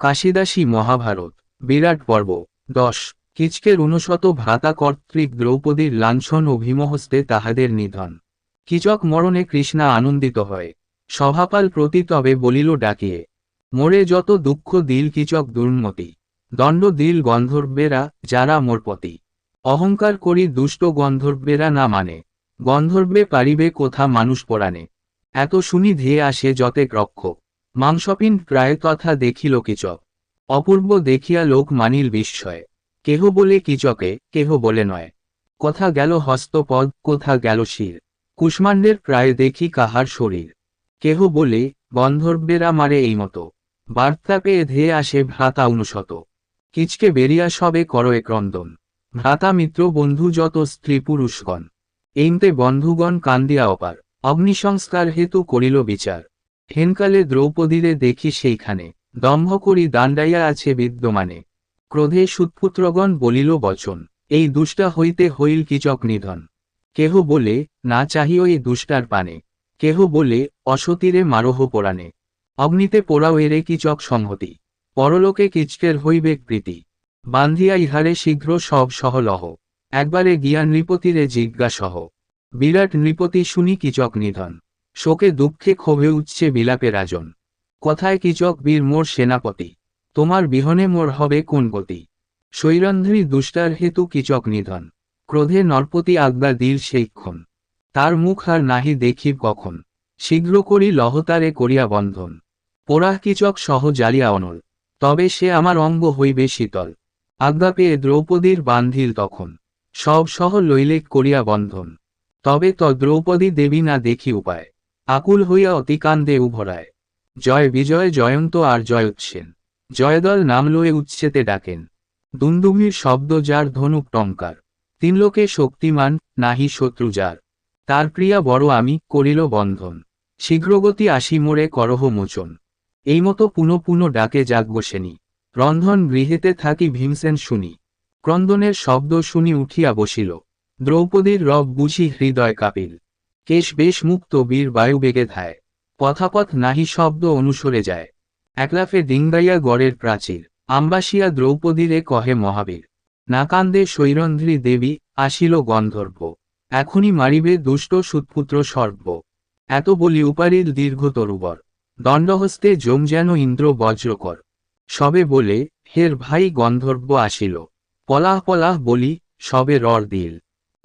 কাশিদাসী মহাভারত, বিরাট পর্ব, দশ। কিচকের উনশত ভ্রাতা কর্তৃক দ্রৌপদীর লাঞ্ছন ও ভীমহস্তে তাহাদের নিধন। কিচক মরণে কৃষ্ণা আনন্দিত হয়। সভাপাল প্রতি তবে বলিল, ডাকিয়ে। মোরে যত দুঃখ দিল কিচক দুর্মতি। দণ্ড দিল গন্ধর্বেরা যারা মোরপতি অহংকার করি দুষ্ট গন্ধর্বেরা না মানে। গন্ধর্বে পারিবে কোথা মানুষ পরাণে। এত শুনি ধেয়ে আসে যতে রক্ষ। মাংসপিণ্ড প্রায় কথা দেখিল কিচক। অপূর্ব দেখিয়া লোক মানিল বিস্ময়। কেহ বলে কিচকে, কেহ বলে নয়। কথা গেল হস্তপদ, কোথা গেল শির। কুষ্মাণ্ডের প্রায় দেখি কাহার শরীর। কেহ বলে, গন্ধর্বেরা মারে এই মতো। বার্তা পেয়ে ধেয়ে আসে ভ্রাতা অনুশত। কিচকে বেরিয়া সবে করয়ে ক্রন্দন ভ্রাতা মিত্র, বন্ধু যত স্ত্রী পুরুষগণ। এইমতে বন্ধুগণ কান্দিয়া অপার। অগ্নিসংস্কার হেতু করিল বিচার। হেনকালে দ্রৌপদীরে দেখি সেইখানে দম্ভ করি দাণ্ডাইয়া আছে বিদ্যমানে। ক্রোধে সুৎপুত্রগণ বলিল, বচন, এই দুষ্টা হইতে হইল কিচক নিধন। কেহ বলে, না চাহিও এই দুষ্টার পানে। কেহ বলে, অসতীরে মারহ পোড়ানে। অগ্নিতে পোড়াও এরে কিচক সংহতি। পরলোকে কিচকের হইবে প্রীতি বান্ধিয়া ইহারে শীঘ্র সব সহলহ। একবারে গিয়া নৃপতিরে জিজ্ঞাসহ। বিরাট নৃপতি শুনি কিচক নিধন। শোকে দুঃখে ক্ষোভে উঠছে বিলাপে রাজন। কথায় কিচক বীর মোর সেনাপতি, তোমার বিহনে মোর হবে কোন গতি? শৈরন্ধ্রী দুষ্টার হেতু কিচক নিধন, ক্রোধে নরপতি আজ্ঞা দিল সেইক্ষণ তার মুখ আর নাহি দেখিব কখন, শীঘ্র করি লহতারে করিয়া বন্ধন। পোড়াহ কিচক সহ জালিয়া অনল, তবে সে আমার অঙ্গ হইবে শীতল। আজ্ঞা পেয়ে দ্রৌপদীর বান্ধিল তখন, সব সহ লইলেক করিয়া বন্ধন। তবে ত দ্রৌপদী দেবী না দেখি উপায়। আকুল হইয়া অতিকান্দে উভরায়। জয় বিজয় জয়ন্ত আর জয়োৎসেন জয়দল নাম লয়ে উচ্ছেতে ডাকেন। দুন্দুভির শব্দ যার ধনুক টঙ্কার। তিনলোকে শক্তিমান, নাহি শত্রু যার। তার প্রিয়া বড় আমি, করিল বন্ধন। শীঘ্রগতি আসি মোরে করহ মোচন। এই মতো পুনঃ পুনঃ ডাকে জাগব সেনি রন্ধন গৃহেতে থাকি ভীমসেন শুনি। ক্রন্দনের শব্দ শুনি উঠিয়া বসিল। দ্রৌপদীর রব বুঝি হৃদয় কাপিল। কেশ বেশ মুক্ত বীর বায়ু বেগে ধায়। পথাপথ নাহি শব্দ অনুসরে যায়। একলাফে ডিঙ্গাইয়া গড়ের প্রাচীর। আম্বাসিয়া দ্রৌপদীরে কহে মহাবীর। নাকান্দে শৈরন্ধ্রী দেবী আসিল গন্ধর্ব। এখনই মারিবে দুষ্ট সুৎপুত্র সর্ব। এত বলি উপারিল দীর্ঘ তরুবর। দণ্ডহস্তে জম যেন ইন্দ্র বজ্রকর। সবে বলে, হের ভাই গন্ধর্ব আসিল। পলাহ পলাহ বলি, সবে রর দিল।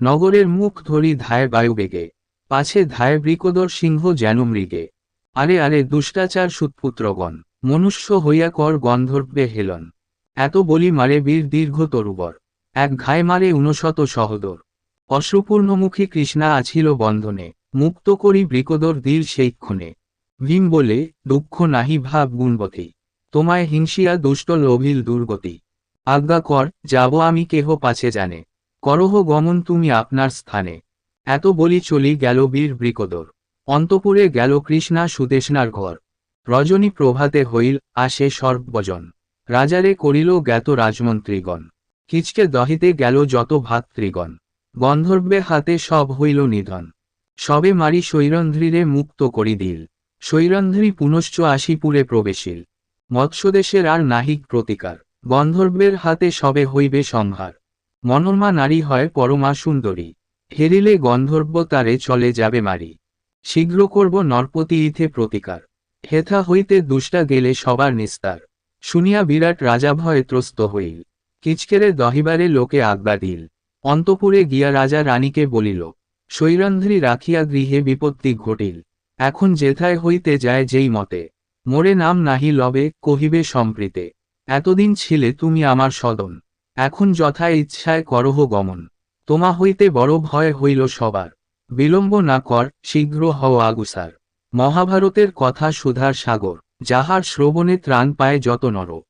নগরের মুখ ধরি ধায় বায়ুবেগে পাছে ধায় বৃকদর সিংহ যেন মৃগে। আরে আরে দুষ্টাচার সুৎপুত্রগণ, মনুষ্য হইয়া কর গন্ধর্বে হেলন। এত বলি মারে বীর দীর্ঘ তরুবর। এক ঘায় মারে উনশত সহদর। অশ্রুপূর্ণমুখী কৃষ্ণা আছিল বন্ধনে, মুক্ত করি বৃকদর দীর সেইক্ষণে। ভীম বলে, দুঃখ নাহি ভাব গুণবতী। তোমায় হিংসিয়া দুষ্ট লোভিল দুর্গতি। আজ্ঞা কর, যাব আমি কেহ পাছে জানে। করহ গমন তুমি আপনার স্থানে। এত বলি চলি গেল বীর বৃকদর। অন্তপুরে গেল কৃষ্ণা সুদেশনার ঘর। রজনী প্রভাতে হইল আসে সর্বজন। রাজারে করিল জ্ঞাত রাজমন্ত্রীগণ। কিচকে দহিতে গেল যত ভাতৃগণ। গন্ধর্বে হাতে সব হইল নিধন। সবে মারি শৈরন্ধ্রীরে মুক্ত করি দিল। শৈরন্ধ্রী পুনশ্চ আশিপুরে প্রবেশিল। মৎস্যদেশের আর নাহিক প্রতিকার। গন্ধর্বের হাতে সবে হইবে সংহার। মনোরমা নারী হয় পরমা সুন্দরী। হেরিলে গন্ধর্ব তারে চলে যাবে মারি। শীঘ্র করব নরপতি ইথে প্রতিকার। হেথা হইতে দুষ্টা গেলে সবার নিস্তার। শুনিয়া বিরাট রাজা ভয়ে ত্রস্ত হইল। কিচকেরে দহিবারে লোকে আজ্ঞা দিল। অন্তপুরে গিয়া রাজা রানীকে বলিল শৈরন্ধ্রী রাখিয়া গৃহে বিপত্তি ঘটিল। এখন যেথায় হইতে যায় যেই মতে। মোরে নাম নাহি লবে, কহিবে সম্প্রীতে। এতদিন ছিলে তুমি আমার সদন। এখন যথা ইচ্ছায় করহ গমন। তোমা হইতে বড় ভয় হইল সবার। বিলম্ব না কর, শীঘ্র হও আগুসার। মহাভারতের কথা সুধার সাগর, যাহার শ্রবণে ত্রাণ পায় যত নর।